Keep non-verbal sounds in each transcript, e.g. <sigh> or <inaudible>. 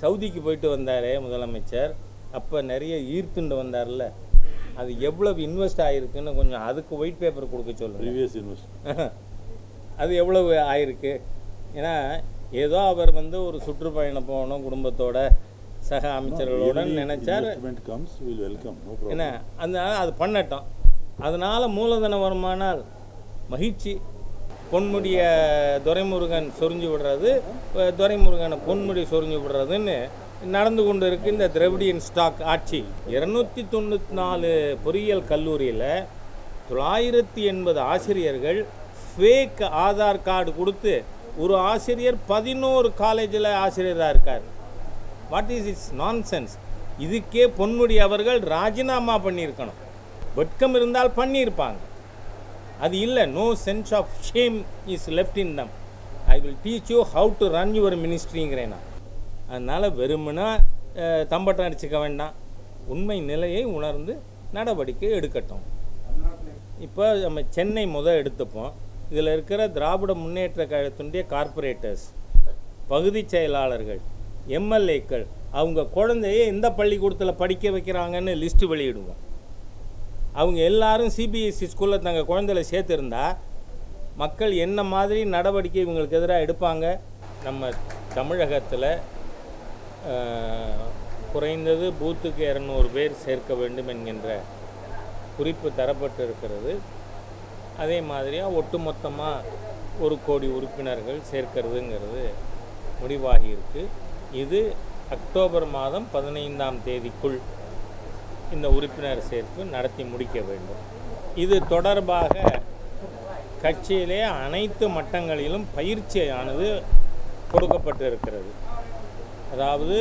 சவுதிக்கு போயிட்டு வந்தாரே முதலமைச்சர். அப்போ நிறைய ஈர்த்துண்டு வந்தார்ல. அது எவ்வளவு இன்வெஸ்ட் ஆகிருக்குன்னு கொஞ்சம் அதுக்கு ஒயிட் பேப்பர் கொடுக்க சொல்லுங்கள் ப்ரீவியஸ் இன்வெஸ்ட் அது எவ்வளவு ஆயிருக்கு? ஏன்னா ஏதோ அவர் வந்து ஒரு சுற்றுப்பயணம் போகணும் குடும்பத்தோட சக அமைச்சர்களுடன் நினைச்சார். என்ன அதனால அது பண்ணட்டும். அதனால மூலதன வருமானால் மகிழ்ச்சி. பொன்முடிய துரைமுருகன் சொரிஞ்சு விடுறது துரைமுருகனை பொன்முடி சொரிஞ்சு விடுறதுன்னு நடந்து கொண்டு இருக்கு இந்த திரவிடியன் ஸ்டாக் ஆட்சி. இருநூத்தி தொண்ணூற்றி நாலு பொறியியல் கல்லூரியில் தொள்ளாயிரத்தி எண்பது ஆசிரியர்கள் ஃபேக் ஆதார் கார்டு கொடுத்து ஒரு ஆசிரியர் பதினோரு காலேஜில் ஆசிரியராக இருக்கார். வாட் இஸ் இட்ஸ் நான்சென்ஸ் இதுக்கே பொன்முடி அவர்கள் ராஜினாமா பண்ணியிருக்கணும். வெட்கம் இருந்தால் பண்ணியிருப்பாங்க. அது இல்லை. No sense of shame is left in them I will teach you how to run your மினிஸ்ட்ரிங்கிறேன் நான். அதனால் வெறுமனா தம்பட்டம் அடிச்சுக்க வேண்டாம். உண்மை நிலையை உணர்ந்து நடவடிக்கை எடுக்கட்டும். இப்போ நம்ம சென்னை முதல் எடுத்துப்போம். இதில் இருக்கிற திராவிட முன்னேற்ற கழகத்தினுடைய கார்ப்பரேட்டர்ஸ் பகுதி செயலாளர்கள் எம்எல்ஏக்கள் அவங்க குழந்தைய எந்த பள்ளிக்கூடத்தில் படிக்க வைக்கிறாங்கன்னு லிஸ்ட்டு வெளியிடுவோம். அவங்க எல்லாரும் சிபிஎஸ்சி ஸ்கூலில் தங்கள் குழந்தைகளை சேர்த்துருந்தா மக்கள் என்ன மாதிரி நடவடிக்கை இவங்களுக்கு எதிராக எடுப்பாங்க? நம்ம தமிழகத்தில் குறைந்தது பூத்துக்கு இரநூறு பேர் சேர்க்க வேண்டும் என்கின்ற குறிப்பு தரப்பட்டு இருக்கிறது அதே மாதிரியாக ஒட்டுமொத்தமாக ஒரு கோடி உறுப்பினர்கள் சேர்க்கிறதுங்கிறது முடிவாகியிருக்கு இது அக்டோபர் மாதம் பதினைந்தாம் தேதிக்குள் இந்த உறுப்பினர் சேர்ப்பு நடத்தி முடிக்க வேண்டும். இது தொடர்பாக கட்சியிலே அனைத்து மட்டங்களிலும் பயிற்சியானது கொடுக்கப்பட்டு இருக்கிறது அதாவது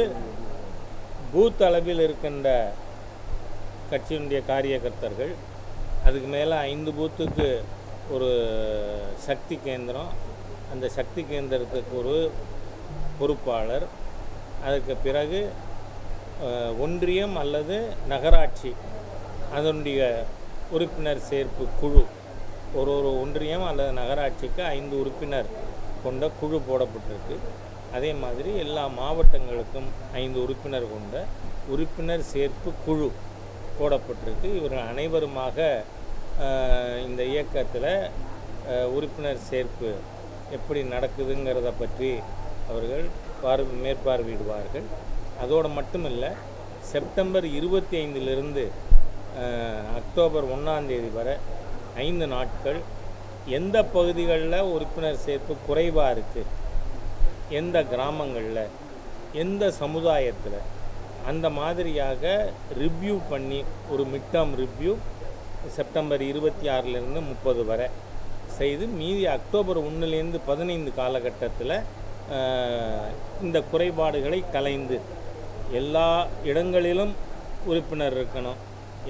பூத் அளவில் இருக்கின்ற கட்சியினுடைய காரியகர்த்தர்கள் அதுக்கு மேலே ஐந்து பூத்துக்கு ஒரு சக்தி கேந்திரம் அந்த சக்தி கேந்திரத்துக்கு ஒரு பொறுப்பாளர் அதுக்கு பிறகு ஒன்றியம் அல்லது நகராட்சி அதனுடைய உறுப்பினர் சேர்ப்பு குழு. ஒரு ஒரு ஒன்றியம் அல்லது நகராட்சிக்கு ஐந்து உறுப்பினர் கொண்ட குழு போடப்பட்டிருக்கு. அதே மாதிரி எல்லா மாவட்டங்களுக்கும் ஐந்து உறுப்பினர் கொண்ட உறுப்பினர் சேர்ப்பு குழு போடப்பட்டிருக்கு. இவர்கள் அனைவருமாக இந்த இயக்கத்தில் உறுப்பினர் சேர்ப்பு எப்படி நடக்குதுங்கிறத பற்றி அவர்கள் பார்வை மேற்பார்வையிடுவார்கள். அதோடு மட்டுமில்லை செப்டம்பர் இருபத்தி ஐந்திலிருந்து அக்டோபர் ஒன்றாந்தேதி வரை ஐந்து நாட்கள் எந்த பகுதிகளில் உறுப்பினர் சேர்ப்பு குறைவாக இருக்குது எந்த கிராமங்களில் எந்த சமுதாயத்தில் அந்த மாதிரியாக ரிவ்யூ பண்ணி ஒரு மிட் டேர்ம் ரிவ்யூ செப்டம்பர் இருபத்தி ஆறிலிருந்து முப்பது வரை செய்து மீதி அக்டோபர் ஒன்றுலேருந்து பதினைந்து காலகட்டத்தில் இந்த குறைபாடுகளை கலைந்து எல்லா இடங்களிலும் உறுப்பினர் இருக்கணும்.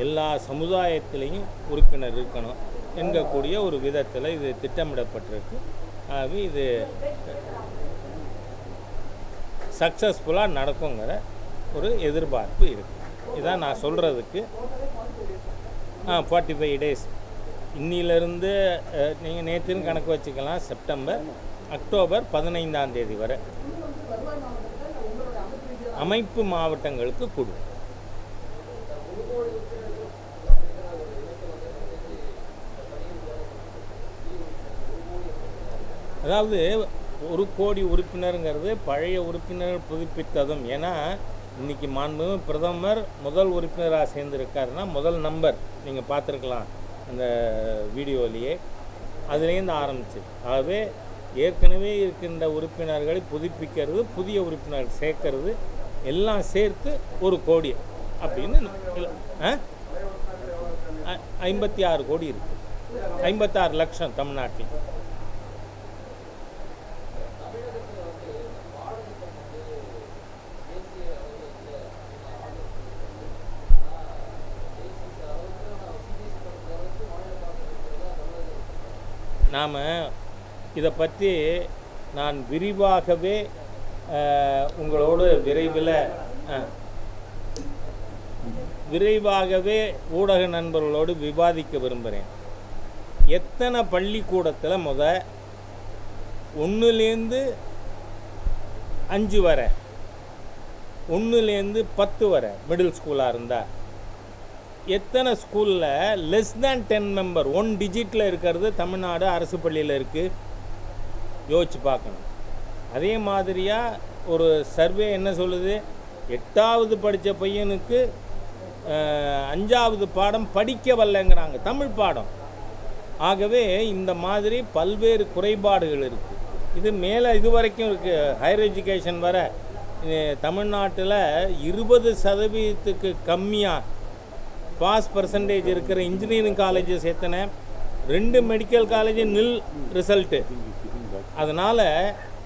எல்லா சமுதாயத்திலையும் உறுப்பினர் இருக்கணும் என்கக்கூடிய ஒரு விதத்தில் இது திட்டமிடப்பட்டிருக்கு. ஆகவே இது சக்ஸஸ்ஃபுல்லாக நடக்குங்கிற ஒரு எதிர்பார்ப்பு இருக்குது இதான் நான் சொல்கிறதுக்கு ஆ ஃபார்ட்டி ஃபைவ் டேஸ் இன்னிலிருந்து நீங்கள் நேற்றுன்னு கணக்கு வச்சுக்கலாம் செப்டம்பர் அக்டோபர் பதினைந்தாம் தேதி வரை. அமைப்பு மாவட்டங்களுக்கு கொடுக்கும் அதாவது ஒரு கோடி உறுப்பினருங்கிறது பழைய உறுப்பினர்கள் புதுப்பித்ததும். ஏன்னா இன்றைக்கி மாண்பு பிரதமர் முதல் உறுப்பினராக சேர்ந்துருக்காருன்னா முதல் நம்பர் நீங்கள் பார்த்துருக்கலாம் அந்த வீடியோலேயே. அதுலேருந்து ஆரம்பிச்சு. ஆகவே ஏற்கனவே இருக்கின்ற உறுப்பினர்களை புதுப்பிக்கிறது புதிய உறுப்பினர்கள் சேர்க்கறது எல்லாம் சேர்த்து ஒரு கோடி அப்படின்னு ஐம்பத்தி ஆறு கோடி இருக்கு. ஐம்பத்தாறு லட்சம் தமிழ்நாட்டில். நாம் இதை பற்றி நான் விரிவாகவே உங்களோடு விரைவில் விரைவாகவே ஊடக நண்பர்களோடு விவாதிக்க விரும்புகிறேன். எத்தனை பள்ளிக்கூடத்தில் முத ஒன்றுலேருந்து அஞ்சு வரை ஒன்றுலேருந்து பத்து வரை மிடில் ஸ்கூலாக இருந்தால் எத்தனை ஸ்கூலில் less than ten member one டிஜிட்டில் இருக்கிறது தமிழ்நாடு அரசு பள்ளியில் இருக்குது யோசிச்சு பார்க்கணும். அதே மாதிரியாக ஒரு சர்வே என்ன சொல்லுது? எட்டாவது படித்த பையனுக்கு அஞ்சாவது பாடம் படிக்க வரலங்கிறாங்க தமிழ் பாடம். ஆகவே இந்த மாதிரி பல்வேறு குறைபாடுகள் இருக்குது இது மேலே இது வரைக்கும் இருக்குது ஹையர் எஜுகேஷன் வர தமிழ்நாட்டில் இருபது சதவீதத்துக்கு கம்மியாக பாஸ் பர்சன்டேஜ் இருக்கிற இன்ஜினியரிங் காலேஜஸ் எத்தனை ரெண்டு மெடிக்கல் காலேஜ் நில் ரிசல்ட்டு அதனால்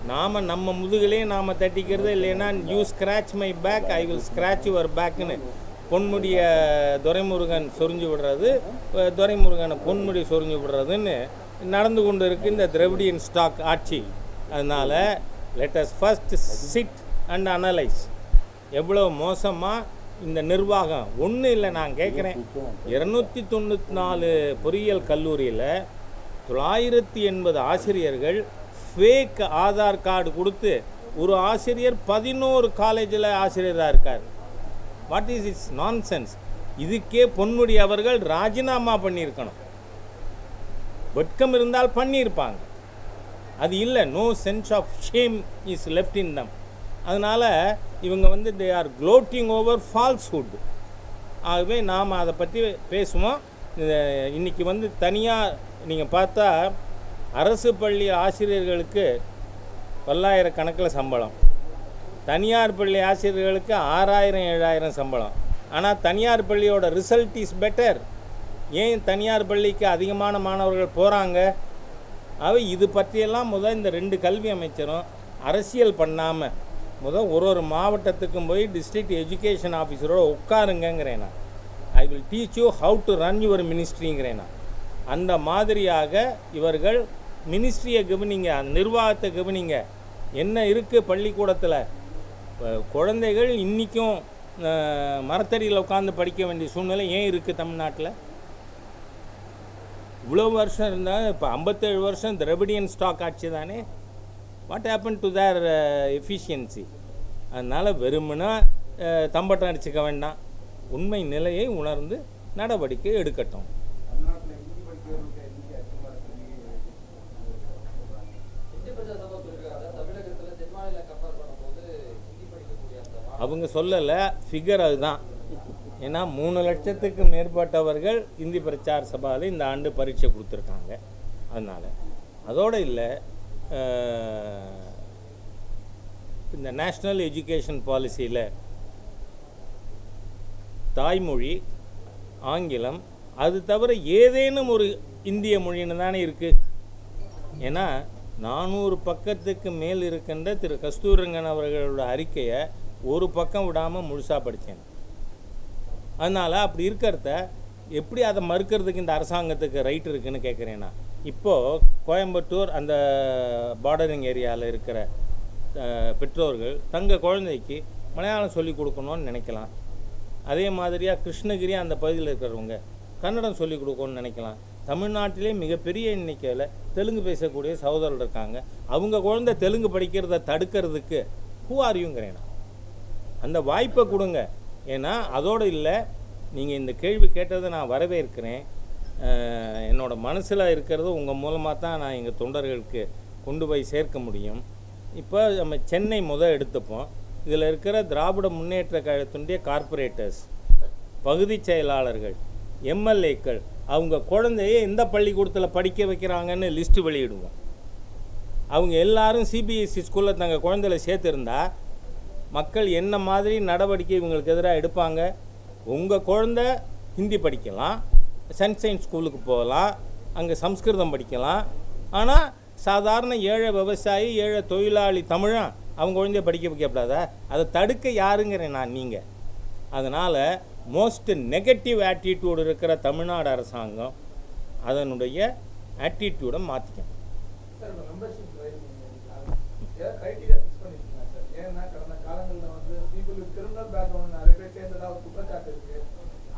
நாம் நம்ம முதுகுலேயே நாம் தட்டிக்கிறது இல்லைன்னா you scratch my back I will scratch your பேக்குன்னு பொன்முடிய துரைமுருகன் சொரிஞ்சு விடுறது துரைமுருகனை பொன்முடி சொரிஞ்சு விடுறதுன்னு நடந்து கொண்டு இருக்கு இந்த திரவிடியன் ஸ்டாக் ஆட்சி. அதனால் let's first sit and analyse எவ்வளோ மோசமாக இந்த நிர்வாகம்? ஒன்றும் இல்லை நான் கேட்குறேன் இரநூத்தி தொண்ணூற்றி நாலு பொறியியல் கல்லூரியில் தொள்ளாயிரத்தி எண்பது ஆசிரியர்கள் ஃபேக் ஆதார் கார்டு கொடுத்து ஒரு ஆசிரியர் பதினோரு காலேஜில் ஆசிரியராக இருக்கார். What is it's nonsense இதுக்கே பொன்முடி அவர்கள் ராஜினாமா பண்ணியிருக்கணும். வெட்கம் இருந்தால் பண்ணியிருப்பாங்க. அது இல்லை no sense of shame is left in them அதனால் இவங்க வந்து they are gloating over falsehood ஆகவே நாம் அதை பற்றி பேசுவோம். இன்றைக்கி இன்னைக்கு வந்து தனியாக நீங்கள் பார்த்தா அரசு பள்ளி ஆசிரியர்களுக்கு பல்லாயிரக்கணக்கில் சம்பளம். தனியார் பள்ளி ஆசிரியர்களுக்கு ஆறாயிரம் ஏழாயிரம் சம்பளம். ஆனால் தனியார் பள்ளியோட ரிசல்ட் இஸ் பெட்டர் ஏன் தனியார் பள்ளிக்கு அதிகமான மாணவர்கள் போகிறாங்க அவை இது பற்றியெல்லாம் முதல் இந்த ரெண்டு கல்வி அமைச்சரும் அரசியல் பண்ணாமல் முதல் ஒரு ஒரு மாவட்டத்துக்கும் போய் டிஸ்ட்ரிக்ட் எஜுகேஷன் ஆஃபீஸரோட உட்காருங்கிறேன் நான். I will teach you how to run your மினிஸ்ட்ரிங்கிறேன் நான். அந்த மாதிரியாக இவர்கள் மினிஸ்ட்ரியை கவனிங்க அந்த நிர்வாகத்தை கவனிங்க. என்ன இருக்குது பள்ளிக்கூடத்தில்? குழந்தைகள் இன்றைக்கும் மரத்தடியில் உட்காந்து படிக்க வேண்டிய சூழ்நிலை ஏன் இருக்குது தமிழ்நாட்டில்? இவ்வளோ வருஷம் இருந்தால் இப்போ ஐம்பத்தேழு வருஷம் திரவிடியன் ஸ்டாக் ஆட்சி தானே? What happen to their efficiency அதனால் வெறுமனா தம்பட்டம் அடிச்சுக்க வேண்டாம். உண்மை நிலையை உணர்ந்து நடவடிக்கை எடுக்கட்டும் இந்தி பிரஜா சபா சொல்லியிருக்காங்க தமிழகத்துல தென் மாநில கம்பேர் பண்ணும்போது ஹிந்தி படிக்கக்கூடிய அந்த மா- அவங்க சொல்லலை ஃபிகர் அதுதான். ஏன்னா மூணு லட்சத்துக்கு மேற்பட்டவர்கள் இந்தி பிரச்சார சபாவில் இந்த ஆண்டு பரீட்சை கொடுத்துருக்காங்க. அதனால் அதோடு இல்லை இந்த நேஷ்னல் எஜுகேஷன் பாலிசியில் தாய்மொழி ஆங்கிலம் அது தவிர ஏதேனும் ஒரு இந்திய மொழின்னு தானே இருக்குது ஏன்னா நானூறு பக்கத்துக்கு மேல் இருக்கின்ற திரு கஸ்தூரங்கன் அவர்களோட அறிக்கையை ஒரு பக்கம் விடாமல் முழுசாக படித்தேன் அதனால் அப்படி இருக்கிறத எப்படி அதை மறுக்கிறதுக்கு இந்த அரசாங்கத்துக்கு ரைட் இருக்குன்னு கேட்குறேன் நான் இப்போது கோயம்புத்தூர் அந்த பார்டரிங் ஏரியாவில் இருக்கிற பெற்றோர்கள் தங்கள் குழந்தைக்கு மலையாளம் சொல்லி கொடுக்கணும்னு நினைக்கலாம். அதே மாதிரியாக கிருஷ்ணகிரி அந்த பகுதியில் இருக்கிறவங்க கன்னடம் சொல்லி கொடுக்கணும்னு நினைக்கலாம். தமிழ்நாட்டிலே மிகப்பெரிய எண்ணிக்கையில் தெலுங்கு பேசக்கூடிய சகோதரர்கள் இருக்காங்க. அவங்க குழந்தை தெலுங்கு படிக்கிறத தடுக்கிறதுக்கு ஹூ ஆர் அந்த வாய்ப்பை கொடுங்க. ஏன்னா அதோடு இல்லை நீங்கள் இந்த கேள்வி கேட்டதை நான் வரவேற்கிறேன். என்னோட மனசில் இருக்கிறது உங்கள் மூலமாக தான் நான் எங்கள் தொண்டர்களுக்கு கொண்டு போய் சேர்க்க முடியும். இப்போ நம்ம சென்னை முதல் எடுத்துப்போம். இதில் இருக்கிற திராவிட முன்னேற்ற கழகத்தினுடைய கார்ப்பரேட்டர்ஸ் பகுதி செயலாளர்கள் எம்எல்ஏக்கள் அவங்க குழந்தைய எந்த பள்ளிக்கூடத்தில் படிக்க வைக்கிறாங்கன்னு லிஸ்ட்டு வெளியிடுவோம். அவங்க எல்லாரும் சிபிஎஸ்சி ஸ்கூலில் தங்கள் குழந்தையில சேர்த்துருந்தா மக்கள் என்ன மாதிரி நடவடிக்கை இவங்களுக்கு எதிராக எடுப்பாங்க? உங்கள் குழந்தை ஹிந்தி படிக்கலாம் சன்ஷைன் ஸ்கூலுக்கு போகலாம் அங்கே சம்ஸ்கிருதம் படிக்கலாம். ஆனால் சாதாரண ஏழை விவசாயி ஏழை தொழிலாளி தமிழன் அவங்க குழந்தைய படிக்க வைக்கப்படாதா அதை தடுக்க யாருங்கிறேன் நான் நீங்கள் அதனால் மோஸ்ட் நெகட்டிவ் ஆட்டிடியூடு இருக்கிற தமிழ்நாடு அரசாங்கம் அதனுடைய ஆட்டிடியூடை மாற்றிக்கணும் சார் இப்போ மெம்பர்ஷிப் ஏதாவது கிரைட்டீரியா ஃபிக்ஸ் பண்ணிருக்கீங்களா சார் ஏன்னா கடந்த காலங்களில் வந்து பீப்புள் வித் கிரிமினல் பேக்ரவுண்ட் நிறைய பேர் சேர்ந்ததா ஒரு குற்றச்சாட்டு இருக்கு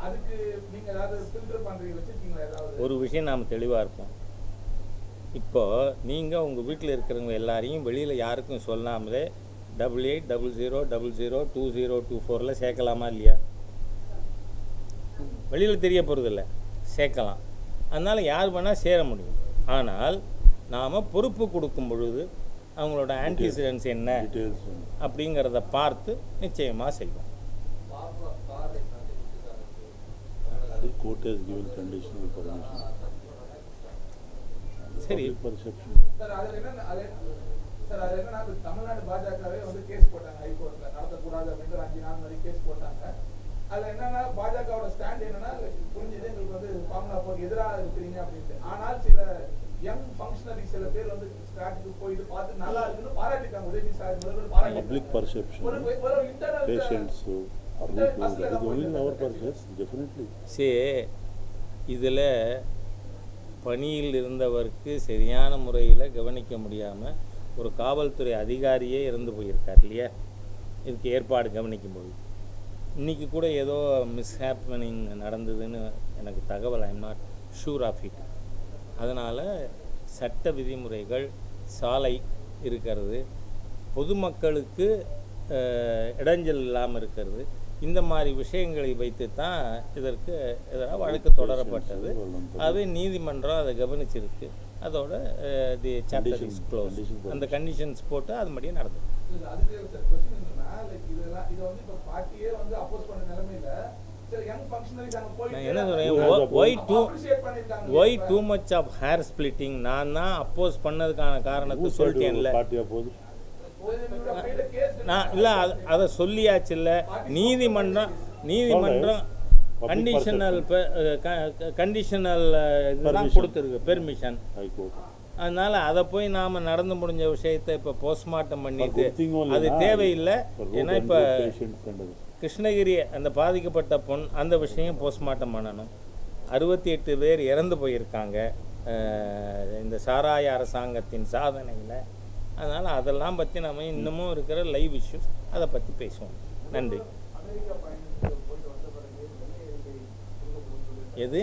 அதுக்கு நீங்க ஏதாவது ஃபில்டர் பண்றீங்க வச்சிருக்கீங்களா ஏதாவது ஒரு விஷயம் நாம் தெளிவாக இருப்போம். இப்போ நீங்கள் உங்கள் வீட்டில் இருக்கிறவங்க எல்லாரையும் வெளியில் யாருக்கும் சொல்லாமலே double eight double zero double zero two zero two ஃபோரில் சேர்க்கலாமா இல்லையா? வெளியில் தெரிய போகிறதில்ல சேர்க்கலாம். அதனால் யார் வேணால் சேர முடியும். ஆனால் நாம் பொறுப்பு கொடுக்கும் பொழுது அவங்களோட ஆன்டிசிடென்ட்ஸ் என்ன? அப்படிங்கிறத பார்த்து நிச்சயமாக செய்வோம் பார் பார் ரைஸ் நடத்தி கொடுத்துருக்காரு The court has given conditional permission. சரி. Perception. சார் அதுல என்ன அது சார் அது இப்ப தமிழ்நாடு பாஜகவே வந்து கேஸ் போட்டாங்க ஹைகோர்ட்ல நடத்தக்கூடாது அப்படின்னு ஒரு அஞ்சு நாள் மாதிரி கேஸ் போட்டாங்க அதுல என்னன்னா பாஜகவோட ஸ்டாண்ட் என்னன்னா புரிஞ்சது எங்களுக்கு வந்து ஃபார்முலா போக்கு எதிராக இருக்கிறீங்க அப்படின்ட்டு ஆனால் சில யங் ஃபங்க்ஷனரி சில பேர் வந்து ஸ்டாட்டுக்கு போயிட்டு பார்த்து நல்லா இருக்குன்னு பாராட்டிட்டாங்க உதயநிதி ஸ்டாலின் முதல்வர் Public perception. ஒரு இன்டர்னல் Patients சே இதில் பணியில் இருந்தவருக்கு சரியான முறையில் கவனிக்க முடியாமல் ஒரு காவல்துறை அதிகாரியே இறந்து போயிருக்கார் இல்லையா? இதுக்கு ஏற்பாடு கவனிக்கும்போது இன்றைக்கி கூட ஏதோ மிஸ்ஹேப்பனிங் நடந்ததுன்னு எனக்கு தகவல் I'm not sure of it அதனால் சட்ட விதிமுறைகள் சாலை இருக்கிறது. பொதுமக்களுக்கு இடைஞ்சல் இல்லாமல் இருக்கிறது. இந்த மாதிரி விஷயங்களை வைத்து தான் இதற்கு எதிராக வழக்கு தொடரப்பட்டது. அது நீதிமன்றம் அதை கவனிச்சிருக்கு. அதோட தி சாப்டர் இஸ் க்ளோஸ். அந்த கண்டிஷன்ஸ் போட்டு அது மாதிரியே நடந்தது. நான் என்ன சொல்கிறேன் why too why too much of hair splitting நான் தான் அப்போஸ் பண்ணதுக்கான காரணத்தை சொல்லிட்டேன்ல? நான் இல்லை அதை சொல்லியாச்சு இல்லை நீதிமன்றம் நீதிமன்றம் கண்டிஷனல் கண்டிஷனல் இதுதான் Permission. கொடுத்துருக்கு பெர்மிஷன். அதனால அதை போய் நாம் நடந்து முடிஞ்ச விஷயத்தை இப்போ போஸ்ட்மார்ட்டம் பண்ணிட்டு அது? தேவையில்லை ஏன்னா இப்போ. கிருஷ்ணகிரி அந்த பாதிக்கப்பட்ட பொண் அந்த விஷயம் போஸ்ட்மார்ட்டம் பண்ணணும் அறுபத்தி எட்டு பேர் இறந்து போயிருக்காங்க இந்த சாராய அரசாங்கத்தின் சாதனையில் அதனால் அதெல்லாம் பற்றி நம்ம இன்னமும் இருக்கிற லைவ் இஷ்யூஸ் அதை பற்றி பேசுவோம். நன்றி. எது?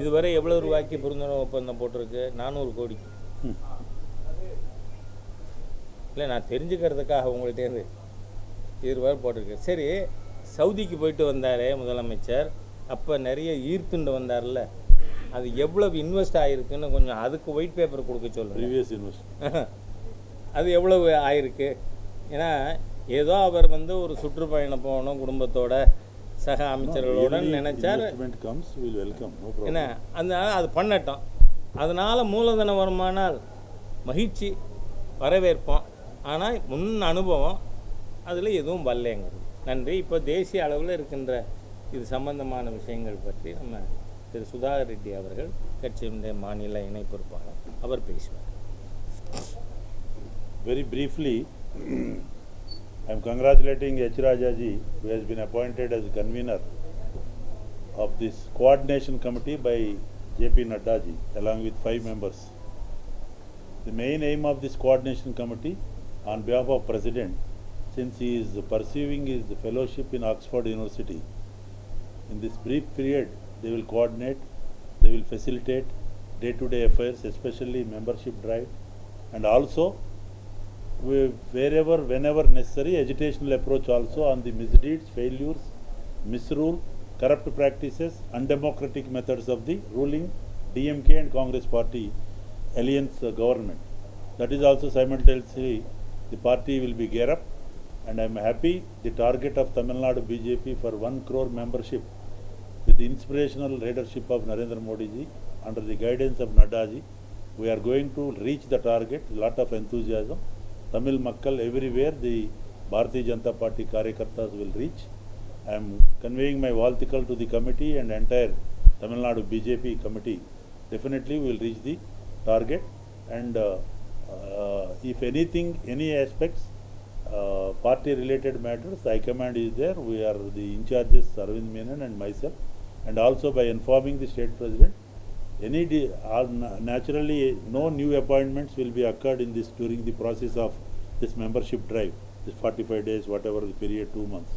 இதுவரை எவ்வளோ ரூபாய்க்கு புரிந்துணர்வு ஒப்பந்தம் போட்டிருக்கு? நானூறு கோடிக்கு இல்லை நான் தெரிஞ்சுக்கிறதுக்காக உங்கள்கிட்டேருந்து இருவர் போட்டிருக்கு. சரி சவுதிக்கு போயிட்டு வந்தாரே முதலமைச்சர். அப்போ நிறைய ஈர்த்துண்டு வந்தார்ல. அது எவ்வளவு இன்வெஸ்ட் ஆகிருக்குன்னு கொஞ்சம் அதுக்கு ஒயிட் பேப்பர் கொடுக்க சொல்லுங்கள் Previous investment. <laughs> அது எவ்வளவு ஆயிருக்கு? ஏன்னா ஏதோ அவர் வந்து ஒரு சுற்றுப்பயணம் போகணும் குடும்பத்தோட சக அமைச்சர்களுடன் நினைச்சார். என்ன. அதனால அது பண்ணட்டும். அதனால் மூலதன வருமானால் மகிழ்ச்சி வரவேற்போம். ஆனால் முன் அனுபவம் அதில் எதுவும் வரலைங்கிறது நன்றி இப்போ தேசிய அளவில் இருக்கின்ற இது சம்பந்தமான விஷயங்கள் பற்றி நம்ம திரு சுதாகர் ரெட்டி அவர்கள் கட்சியினுடைய மாநில இணை பொறுப்பாளர் அவர் பேசுவார் Very briefly, I am congratulating H. Rajaji, who has been appointed as convener of this coordination committee by J.P. Nadda ji, along with five members. The main aim of this coordination committee, on behalf of President, since he is pursuing his fellowship in Oxford University, in this brief period, they will coordinate, they will facilitate day-to-day affairs, especially membership drive, and also we- wherever, whenever necessary, agitational approach also on the misdeeds, failures, misrule, corrupt practices, undemocratic methods of the ruling DMK and Congress party alliance uh, government. That is also simultaneously the party will be gear up and I am happy the target of Tamil Nadu BJP for one crore membership with the inspirational leadership of Narendra Modi ji under the guidance of Nadda ji, we are going to reach the target, lot of enthusiasm. Tamil Makkal everywhere, the Bharatiya Janata Party Karyakartas will reach. I am conveying my walthical to the committee and entire Tamil Nadu BJP committee. Definitely we will reach the target and uh, if anything, any aspects, uh, party related matters, High Command is there, we are the in charges, Arvind Menon and myself, and also by informing the state president, any, de- naturally, no new appointments will be occurred in this, during the process of this membership drive, this forty-five days, whatever the period, two months.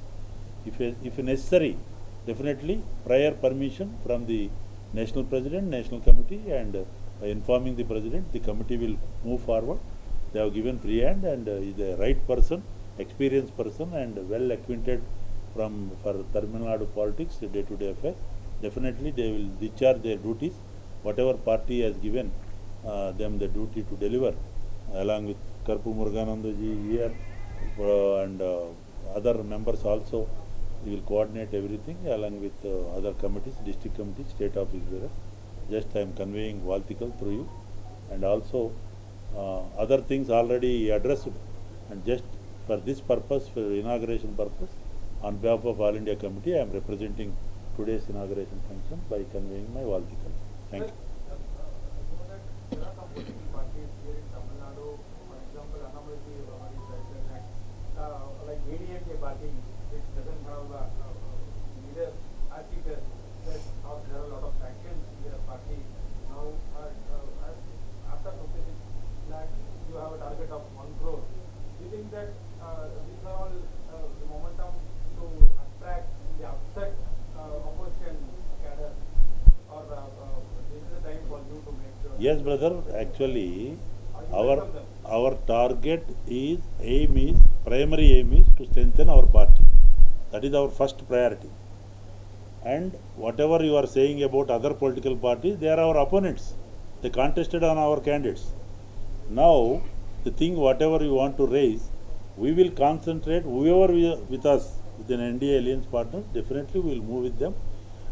if, if necessary, definitely prior permission from the national president, national committee and uh, by informing the president, the committee will move forward. They have given free hand and uh, is a right person, experienced person and well acquainted from, for Tamil Nadu politics, the day-to-day affairs. Definitely they will discharge their duties, whatever party has given uh, them the duty to deliver, along with Karpu Muruganandaji here uh, and uh, other members also. We will coordinate everything along with uh, other committees, district committees, state office bearers. Just I am conveying Valtikal through you and also uh, other things already addressed and just for this purpose, for inauguration purpose, on behalf of All India Committee, I am representing today's inauguration function by conveying my Valtikal. Thank you. There are some political parties here in Tamil Nadu, for example, Annamalai Bhavani President, uh, like ADMK party, which doesn't have uh, uh, neither as it has said, or there are a lot of factions in their party. Now, uh, uh, as, after 56 lakh, you have a target of 1 crore. Do you think that uh, these are all uh, the momentum to attract the upset uh, opposition cadre? Or uh, uh, this is the time for you to make sure? Yes, brother, actually, our, our target is, aim is, primary aim is to strengthen our party. That is our first priority. And whatever you are saying about other political parties, they are our opponents. They contested on our candidates. Now, the thing, whatever you want to raise, we will concentrate, whoever we, with us, with an NDA alliance partners, definitely we will move with them.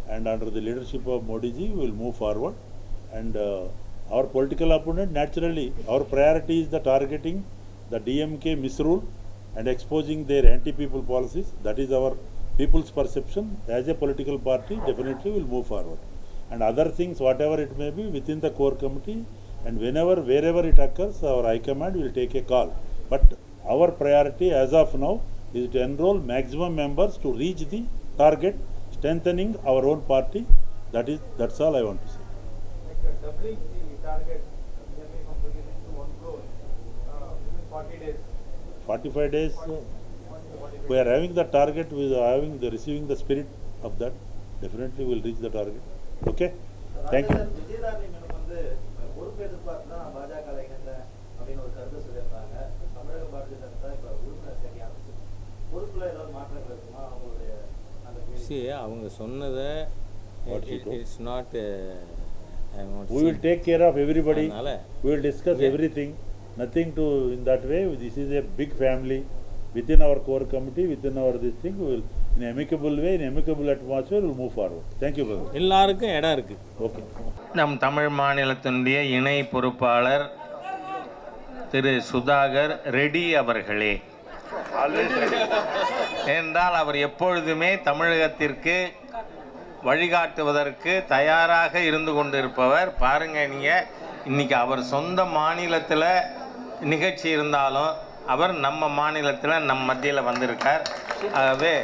And under the leadership of Modi ji, we will move forward. And uh, our political opponent, naturally, our priority is the targeting the DMK misrule and exposing their anti-people policies. That is our people's perception. As a political party, definitely will move forward. And other things, whatever it may be, within the core committee, and whenever, wherever it occurs, our high command will take a call. But our priority as of now is to enroll maximum members to reach the target, strengthening our own party. That is, that's all I want to say like uh, doubling the target, uh, nearly from 26 to 1 crore, uh, within 40 days. 45 days, uh, 40 40 we are having the target, we are having the, receiving the spirit of that. Definitely we will reach the target. Okay? Thank you. Vijayadharani madam வந்து பொறுப்பு எதிர்பார்த்து தான் பாஜக இணைந்தேன் அப்படின்னு ஒரு கருத்து சொல்லியிருந்தாங்க தமிழக பாரதிய ஜனதா இப்ப உறுப்பினர் சேர்க்கை அமைச்சு பொறுப்புல ஏதாவது மாற்றங்கள் இருக்குமா அவங்களுடைய அந்த கேள்வி see அவங்க சொன்னதை What he told? It's not We will take care of everybody. We will discuss Yeah. everything. Nothing to, in that way, this is a big family. Within our core committee, within our this thing, we will, in amicable way, in amicable atmosphere, we will move forward. Thank you, brother. எல்லாருக்கும் இடம் இருக்குது Okay. நம் தமிழ் மாநிலத்தினுடைய இணை பொறுப்பாளர் திரு Sudhakar ready அவர்களே என்றால் அவர் எப்பொழுதுமே தமிழகத்திற்கு வழிகாட்டுவதற்கு தயாராக இருந்து கொண்டிருப்பவர். பாருங்க நீங்க இன்னைக்கு அவர் சொந்த மாநிலத்தில் நிகழ்ச்சி இருந்தாலும் அவர் நம்ம மாநிலத்தில் நம் மத்தியில் வந்திருக்கார். ஆகவே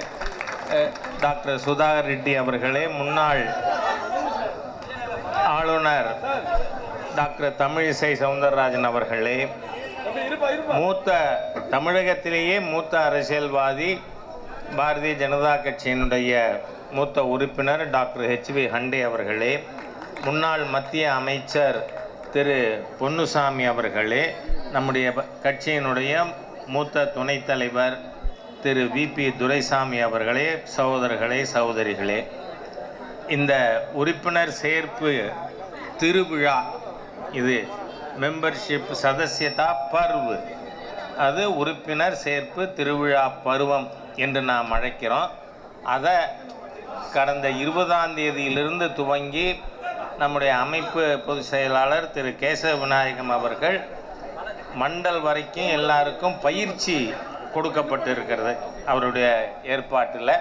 டாக்டர் சுதாகர் ரெட்டி அவர்களே முன்னாள் ஆளுநர் டாக்டர் தமிழிசை சவுந்தரராஜன் அவர்களே மூத்த தமிழகத்திலேயே மூத்த அரசியல்வாதி பாரதிய ஜனதா கட்சியினுடைய மூத்த உறுப்பினர் டாக்டர் ஹெச்வி ஹண்டே அவர்களே முன்னாள் மத்திய அமைச்சர் திரு பொன்னுசாமி அவர்களே நம்முடைய கட்சியினுடைய மூத்த துணைத் தலைவர் திரு விபி துரைசாமி அவர்களே சகோதரர்களே சகோதரிகளே. இந்த உறுப்பினர் சேர்ப்பு திருவிழா இது மெம்பர்ஷிப் சதஸ்யதா பர்வு. அது உறுப்பினர் சேர்ப்பு திருவிழா பருவம். என்று நாம் அழைக்கிறோம். அதை கடந்த இருபதாம் தேதியிலிருந்து துவங்கி நம்முடைய அமைப்பு பொதுச் செயலாளர் திரு. கேசவ விநாயகம் அவர்கள் மண்டல் வரைக்கும் எல்லாருக்கும் பயிற்சி கொடுக்கப்பட்டிருக்கிறது அவருடைய ஏற்பாட்டில்.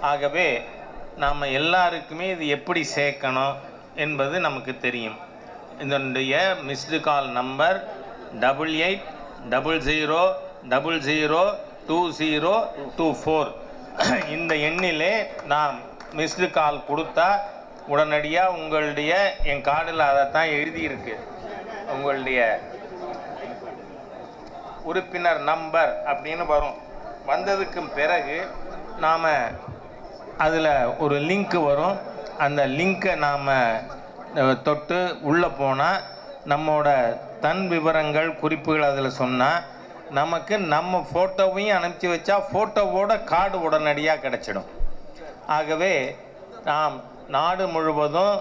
ஆகவே நாம் எல்லாருக்குமே இது எப்படி சேர்க்கணும் என்பது நமக்கு தெரியும். இதனுடைய missed call number double eight double zero double zero two zero two four இந்த எண்ணிலே நாம் மிஸ்டு கால் கொடுத்தா உடனடியாக உங்களுடைய என் கார்டில் அதை தான் எழுதியிருக்கு. உங்களுடைய உறுப்பினர் நம்பர் அப்படின்னு வரும். வந்ததுக்கு பிறகு நாம் அதில் ஒரு லிங்க் வரும். அந்த லிங்க்கை நாம் தொட்டு உள்ளே போனால் நம்மோட தன் விவரங்கள் குறிப்புகள் அதில் சொன்னால் நமக்கு நம்ம ஃபோட்டோவையும் அனுப்பிச்சி வச்சா ஃபோட்டோவோட கார்டு உடனடியாக கிடச்சிடும். ஆகவே நாம் நாடு முழுவதும்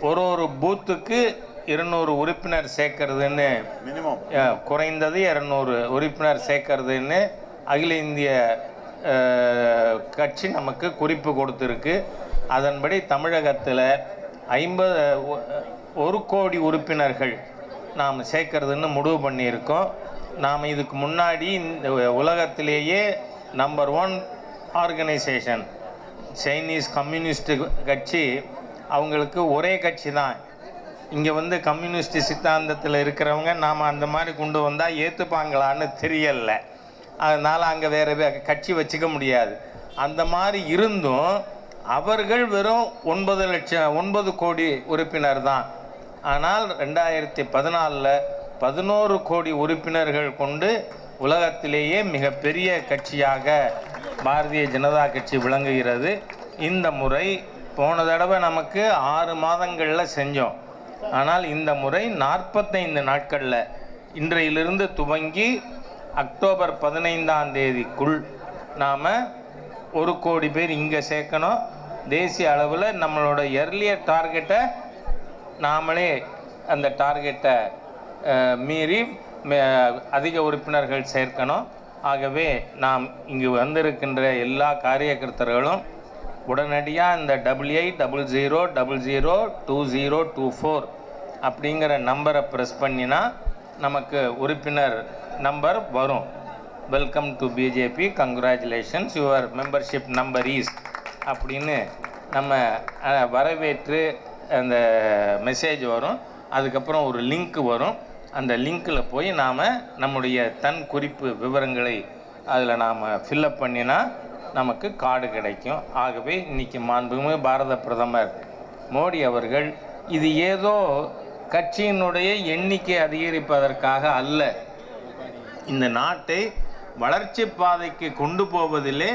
ஒரு ஒரு பூத்துக்கு இருநூறு உறுப்பினர் சேர்க்கறதுன்னு minimum. அஹ், குறைந்தது இரநூறு உறுப்பினர் சேர்க்கறதுன்னு அகில இந்திய கட்சி நமக்கு குறிப்பு கொடுத்துருக்கு. அதன்படி தமிழகத்தில் ஐம்பது ஒரு கோடி உறுப்பினர்கள் நாம் சேர்க்கறதுன்னு முடிவு பண்ணியிருக்கோம். நாம் இதுக்கு முன்னாடி இந்த உலகத்திலேயே number one organisation Chinese communist கட்சி அவங்களுக்கு ஒரே கட்சி தான். இங்கே வந்து கம்யூனிஸ்ட் சித்தாந்தத்தில் இருக்கிறவங்க நாம் அந்த மாதிரி கொண்டு வந்தால் ஏற்றுப்பாங்களான்னு தெரியலை. அதனால் அங்கே வேறு கட்சி வச்சுக்க முடியாது. அந்த மாதிரி இருந்தும் அவர்கள் வெறும் ஒன்பது லட்சம் ஒன்பது கோடி உறுப்பினர் தான். ஆனால் ரெண்டாயிரத்தி பதினாலில் பதினோரு கோடி உறுப்பினர்கள் கொண்டு உலகத்திலேயே மிகப்பெரிய கட்சியாக பாரதிய ஜனதா கட்சி விளங்குகிறது. இந்த முறை போன தடவை நமக்கு ஆறு மாதங்களில் செஞ்சோம். ஆனால் இந்த முறை நாற்பத்தைந்து நாட்களில் இன்றையிலிருந்து துவங்கி அக்டோபர் பதினைந்தாம் தேதிக்குள் நாம் ஒரு கோடி பேர் இங்கே சேர்க்கணும். தேசிய அளவில் நம்மளோட எர்லியர் டார்கெட்டை நாமளே அந்த டார்கெட்டை மீறி அதிக உறுப்பினர்கள் சேர்க்கணும். ஆகவே நாம் இங்கு வந்திருக்கின்ற எல்லா காரியகர்த்தர்களும் உடனடியாக இந்த double eight double zero double zero two zero two four அப்படிங்கிற நம்பரை ப்ரெஸ் பண்ணினா நமக்கு உறுப்பினர் நம்பர் வரும். Welcome to BJP congratulations your membership number is அப்படின்னு நம்ம வரவேற்று அந்த மெசேஜ் வரும். அதுக்கப்புறம் ஒரு லிங்க் வரும். அந்த லிங்க்கில் போய் நாம் நம்முடைய தன் குறிப்பு விவரங்களை அதில் நாம் ஃபில்லப் பண்ணினா நமக்கு கார்டு கிடைக்கும். ஆகவே இன்றைக்கி மாண்புமிகு பாரத பிரதமர் மோடி அவர்கள் இது ஏதோ கட்சியினுடைய எண்ணிக்கை அதிகரிப்பதற்காக அல்ல. இந்த நாட்டை வளர்ச்சி பாதைக்கு கொண்டு போவதிலே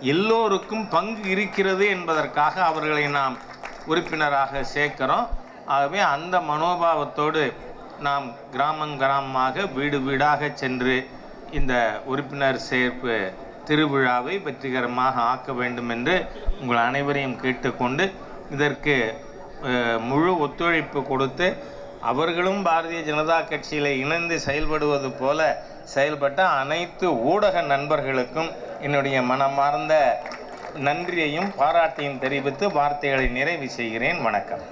எல்லோருக்கும் பங்கு இருக்கிறது என்பதற்காக அவர்களை நாம் உறுப்பினராக சேர்க்கிறோம். ஆகவே அந்த மனோபாவத்தோடு நாம் கிராமம் கிராமமாக வீடு வீடாக சென்று இந்த உறுப்பினர் சேர்ப்பு திருவிழாவை வெற்றிகரமாக ஆக்க வேண்டும் என்று உங்கள் அனைவரையும் கேட்டுக்கொண்டு இதற்கு முழு ஒத்துழைப்பு கொடுத்து அவர்களும் பாரதிய ஜனதா கட்சியில் இணைந்து செயல்படுவது போல செயல்பட்ட அனைத்து ஊடக நண்பர்களுக்கும் என்னுடைய மனமார்ந்த நன்றியையும் பாராட்டையும் தெரிவித்து வார்த்தைகளை நிறைவு செய்கிறேன். வணக்கம்.